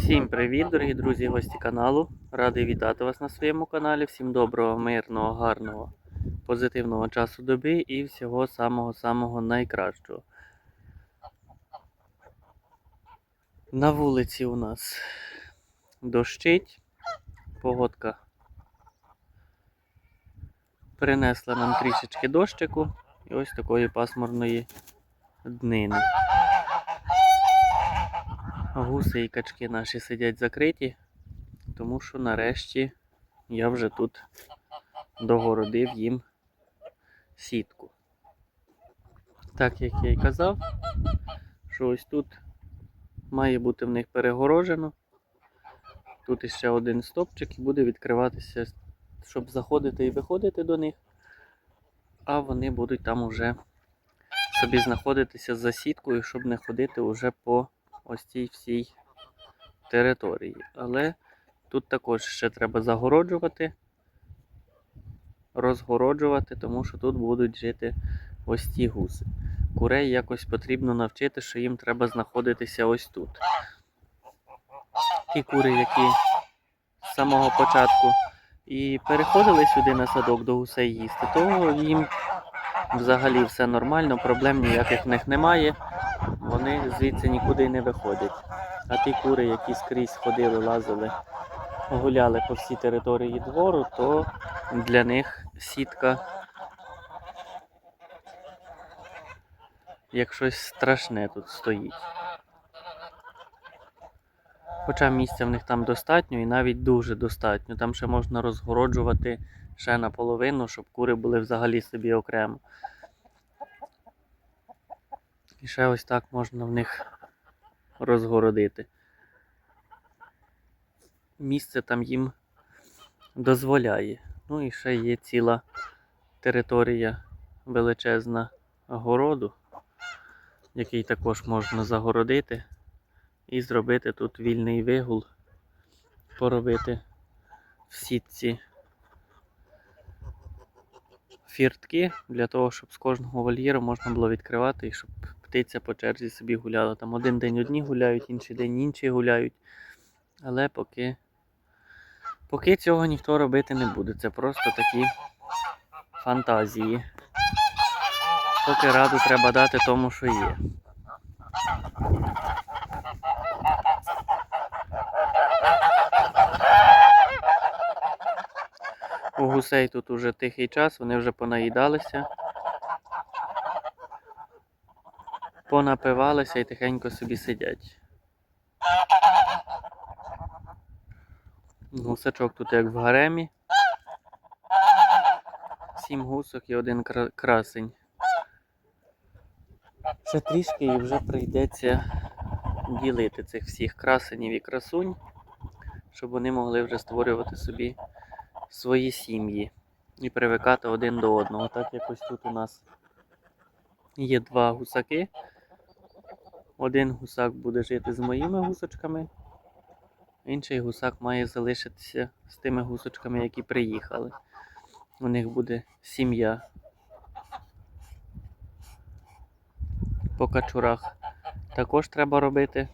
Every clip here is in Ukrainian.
Всім привіт, дорогі друзі і гості каналу. Радий вітати вас на своєму каналі. Всім доброго, мирного, гарного, позитивного часу доби і всього самого-самого найкращого. На вулиці у нас дощить, погодка принесла нам трішечки дощику і ось такої пасмурної днини. Гуси і качки наші сидять закриті, тому що нарешті я вже тут догородив їм сітку. Так як я й казав, що ось тут має бути в них перегорожено. Тут іще один стопчик і буде відкриватися, щоб заходити і виходити до них, а вони будуть там уже собі знаходитися за сіткою, щоб не ходити уже по ось цій всій території. Але тут також ще треба загороджувати, розгороджувати, тому що тут будуть жити ось ці гуси. Курей якось потрібно навчити, що їм треба знаходитися ось тут. Ті кури, які з самого початку і переходили сюди на садок до гусей їсти, то їм взагалі все нормально, проблем ніяких в них немає вони звідси нікуди не виходять. А ті кури, які скрізь ходили, лазили, гуляли по всій території двору, то для них сітка як щось страшне тут стоїть. Хоча місця в них там достатньо і навіть дуже достатньо. Там ще можна розгороджувати ще наполовину, щоб кури були взагалі собі окремо. І ще ось так можна в них розгородити. Місце там їм дозволяє. Ну і ще є ціла територія величезна городу, який також можна загородити і зробити тут вільний вигул, поробити в сітці фіртки для того, щоб з кожного вольєру можна було відкривати і щоб птиця по черзі собі гуляла. Там один день одні гуляють, інший день інші гуляють. Але поки, поки цього ніхто робити не буде. Це просто такі фантазії. Поки раду треба дати тому, що є. У гусей тут уже тихий час, вони вже понаїдалися. Понапивалися і тихенько собі сидять. Гусачок тут як в гаремі. Сім гусок і один красень. Ще трішки і вже прийдеться ділити цих всіх красенів і красунь, щоб вони могли вже створювати собі свої сім'ї і привикати один до одного. Так якось тут у нас є два гусаки. Один гусак буде жити з моїми гусочками, інший гусак має залишитися з тими гусочками, які приїхали. У них буде сім'я. По качурах також треба робити.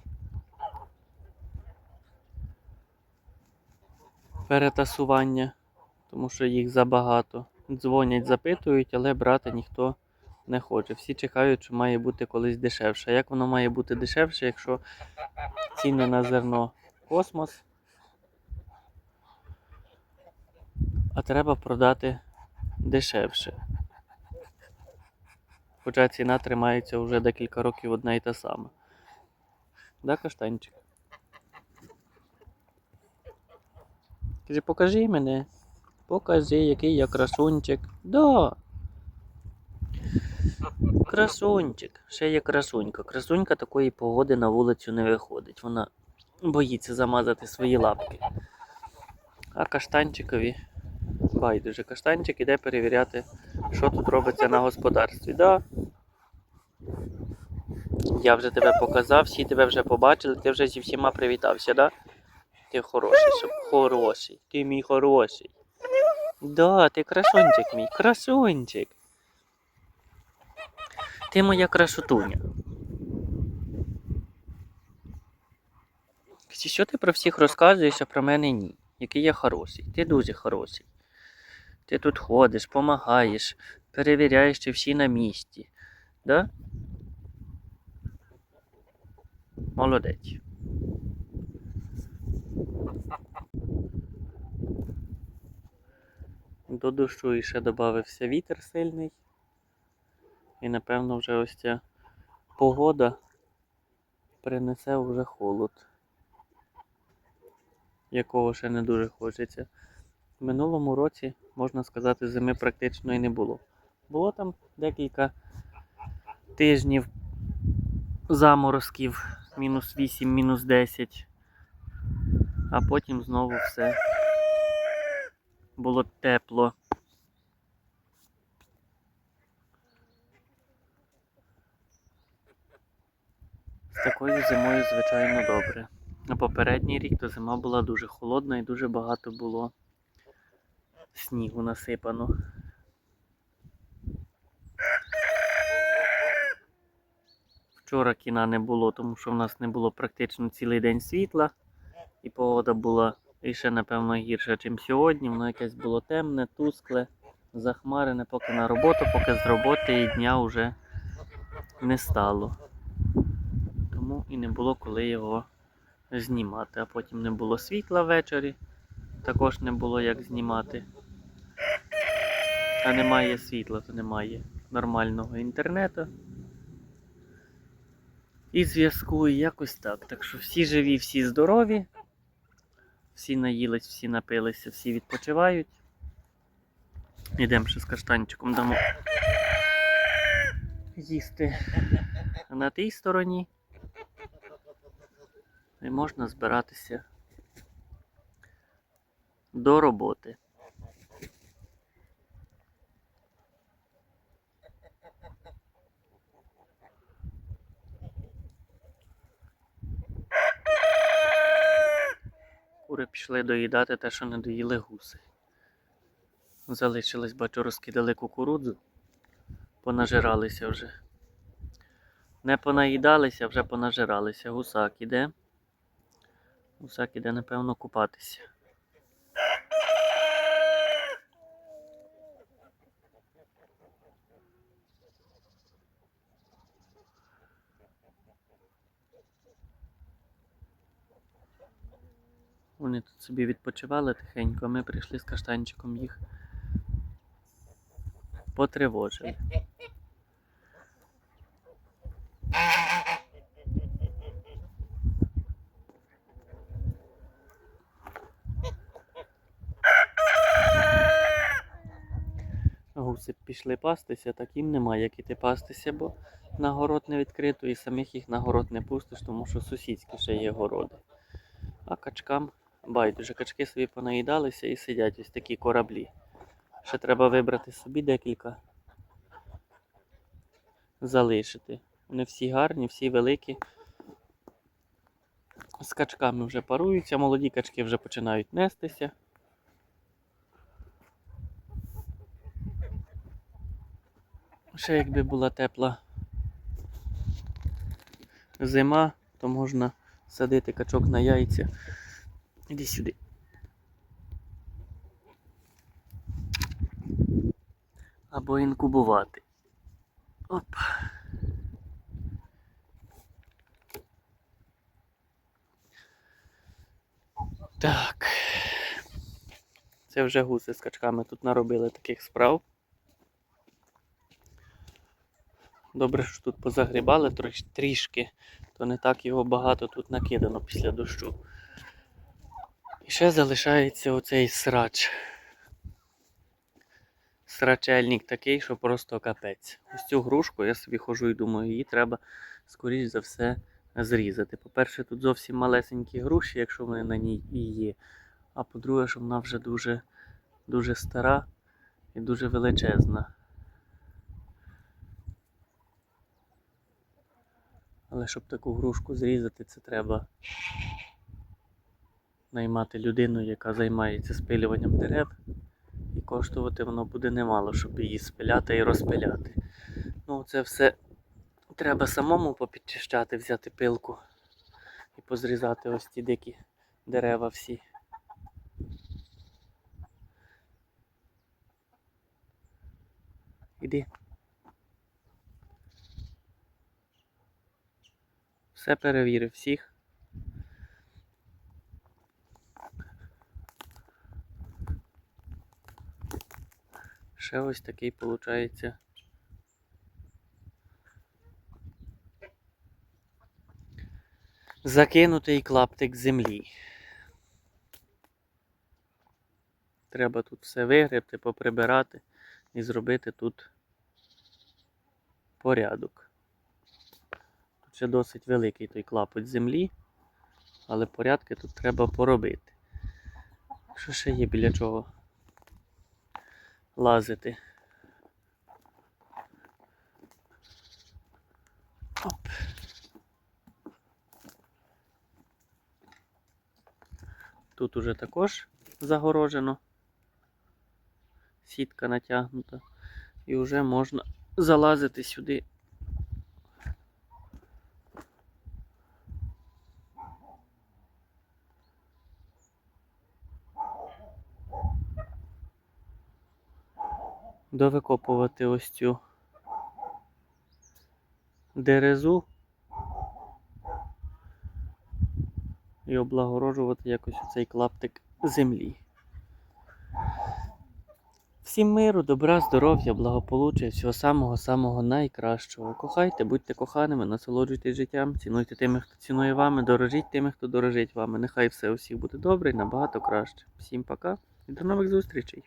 Перетасування, тому що їх забагато. Дзвонять, запитують, але брати ніхто не хоче. Всі чекають, що має бути колись дешевше. Як воно має бути дешевше, якщо ціни на зерно космос, а треба продати дешевше. Хоча ціна тримається вже декілька років одна і та сама. Да, каштанчик? Каже, покажи мене. Покажи, який я красунчик. Да. Красунчик. Ще є красунька. Красунька такої погоди на вулицю не виходить. Вона боїться замазати свої лапки. А каштанчикові байдуже. Каштанчик іде перевіряти, що тут робиться на господарстві. Да? Я вже тебе показав, всі тебе вже побачили, ти вже зі всіма привітався, да? Ти хороший, хороший. Ти мій хороший. Да, ти красунчик мій, красунчик. Ти моя красотуня. Що ти про всіх розказуєш, а про мене ні? Який я хороший. Ти дуже хороший. Ти тут ходиш, помагаєш, перевіряєш, чи всі на місці. Да? Молодець. До дощу іще додався вітер сильний. І напевно вже ось ця погода принесе вже холод, якого ще не дуже хочеться. В минулому році, можна сказати, зими практично і не було. Було там декілька тижнів заморозків, мінус 8, мінус 10, а потім знову все було тепло. Такою зимою, звичайно, добре. На попередній рік то зима була дуже холодна і дуже багато було снігу насипано. Вчора кіна не було, тому що в нас не було практично цілий день світла, і погода була ще, напевно, гірша, ніж сьогодні. Воно якесь було темне, тускле, захмарене, поки на роботу, поки з роботи і дня вже не стало. Тому і не було коли його знімати. А потім не було світла ввечері, також не було як знімати. А немає світла, то немає нормального інтернету. І зв'язку, і якось так. Так що всі живі, всі здорові, всі наїлись, всі напилися, всі відпочивають. Ідемо ще з каштанчиком дамо їсти на тій стороні. І можна збиратися до роботи. Кури пішли доїдати те, що не доїли гуси. Залишились, бачу, розкидали кукурудзу, понажиралися вже. Не понаїдалися, вже понажиралися. Гусак іде. Гусак іде, напевно, купатися. Вони тут собі відпочивали тихенько, а ми прийшли з каштанчиком їх потривожили. Гуси пішли пастися, так їм немає як іти пастися, бо на город не відкрито і самих їх на город не пустиш, тому що сусідські ще є городи. А качкам байдуже, качки собі понаїдалися і сидять ось такі кораблі. Ще треба вибрати собі декілька. Залишити. Вони всі гарні, всі великі. З качками вже паруються, молоді качки вже починають нестися. Ще якби була тепла зима, то можна садити качок на яйця. Іди сюди. Або інкубувати. Оп. Так. Це вже гуси з качками тут наробили таких справ. Добре, що тут позагрібали трішки, то не так його багато тут накидано після дощу. І ще залишається оцей срач. Срачельник такий, що просто капець. Ось цю грушку я собі ходжу і думаю, її треба, скоріш за все, зрізати. По-перше, тут зовсім малесенькі груші, якщо вони на ній і є. А по-друге, що вона вже дуже, дуже стара і дуже величезна. Але щоб таку грушку зрізати, це треба наймати людину, яка займається спилюванням дерев. І коштувати воно буде немало, щоб її спиляти і розпиляти. Ну, це все треба самому попідчищати, взяти пилку і позрізати ось ці дикі дерева всі. Іди. Все перевірив всіх. Ще ось такий виходить. Закинутий клаптик землі. Треба тут все вигребти, поприбирати і зробити тут порядок. Ще досить великий той клапоть землі, але порядки тут треба поробити. Що ще є біля чого лазити? Оп. Тут уже також загорожено. Сітка натягнута. І вже можна залазити сюди. Довикопувати ось цю дерезу і облагороджувати якось цей клаптик землі. Всім миру, добра, здоров'я, благополуччя, всього самого-самого найкращого. Кохайте, будьте коханими, насолоджуйтесь життям, цінуйте тими, хто цінує вами, дорожіть тими, хто дорожить вами. Нехай все у всіх буде добре і набагато краще. Всім пока і до нових зустрічей!